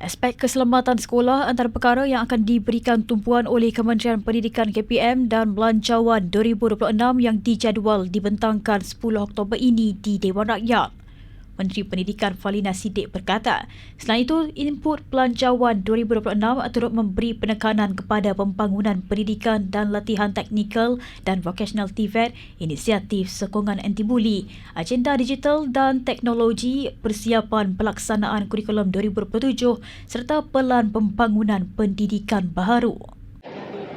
Aspek keselamatan sekolah antara perkara yang akan diberikan tumpuan oleh Kementerian Pendidikan KPM dan Belanjawan 2026 yang dijadual dibentangkan 10 Oktober ini di Dewan Rakyat. Menteri Pendidikan Falina Sidik berkata, selain itu, input Belanjawan 2026 turut memberi penekanan kepada pembangunan pendidikan dan latihan teknikal dan vocational TVET, inisiatif sokongan anti-buli, agenda digital dan teknologi, persiapan pelaksanaan kurikulum 2027 serta pelan pembangunan pendidikan baharu.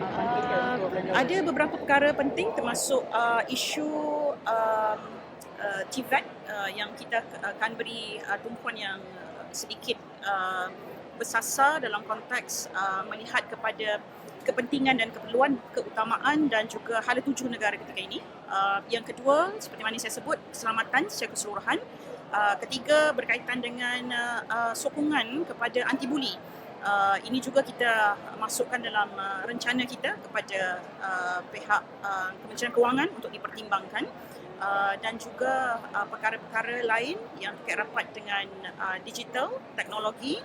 Uh, ada beberapa perkara penting termasuk uh, isu um, uh, TVET uh, yang kita akan beri uh, tumpuan yang sedikit uh, bersasar dalam konteks uh, melihat kepada kepentingan dan keperluan keutamaan dan juga hala tuju negara ketika ini. Uh, yang kedua, seperti mana saya sebut, keselamatan secara keseluruhan. Uh, ketiga, berkaitan dengan uh, sokongan kepada anti-buli. Uh, ini juga kita masukkan dalam uh, rencana kita kepada uh, pihak uh, Kementerian Kewangan untuk dipertimbangkan uh, dan juga uh, perkara-perkara lain yang terkait rapat dengan uh, digital, teknologi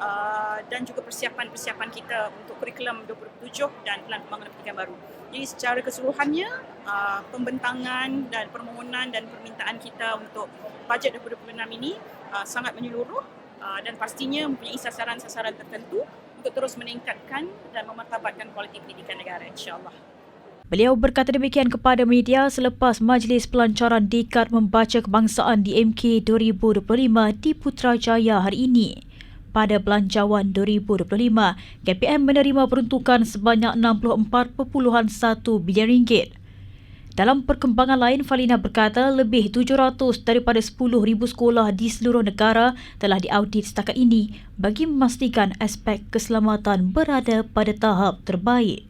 uh, dan juga persiapan-persiapan kita untuk kurikulum 27 dan pelan pembangunan pendidikan baru. Jadi secara keseluruhannya uh, pembentangan dan permohonan dan permintaan kita untuk bajet 2026 ini uh, sangat menyeluruh uh, dan pastinya mempunyai sasaran-sasaran tertentu untuk terus meningkatkan dan memartabatkan kualiti pendidikan negara insya-Allah. Beliau berkata demikian kepada media selepas Majlis Pelancaran Dikat Membaca Kebangsaan di MK 2025 di Putrajaya hari ini. Pada Belanjawan 2025, KPM menerima peruntukan sebanyak 64.1 bilion ringgit. Dalam perkembangan lain, Falina berkata lebih 700 daripada 10,000 sekolah di seluruh negara telah diaudit setakat ini bagi memastikan aspek keselamatan berada pada tahap terbaik.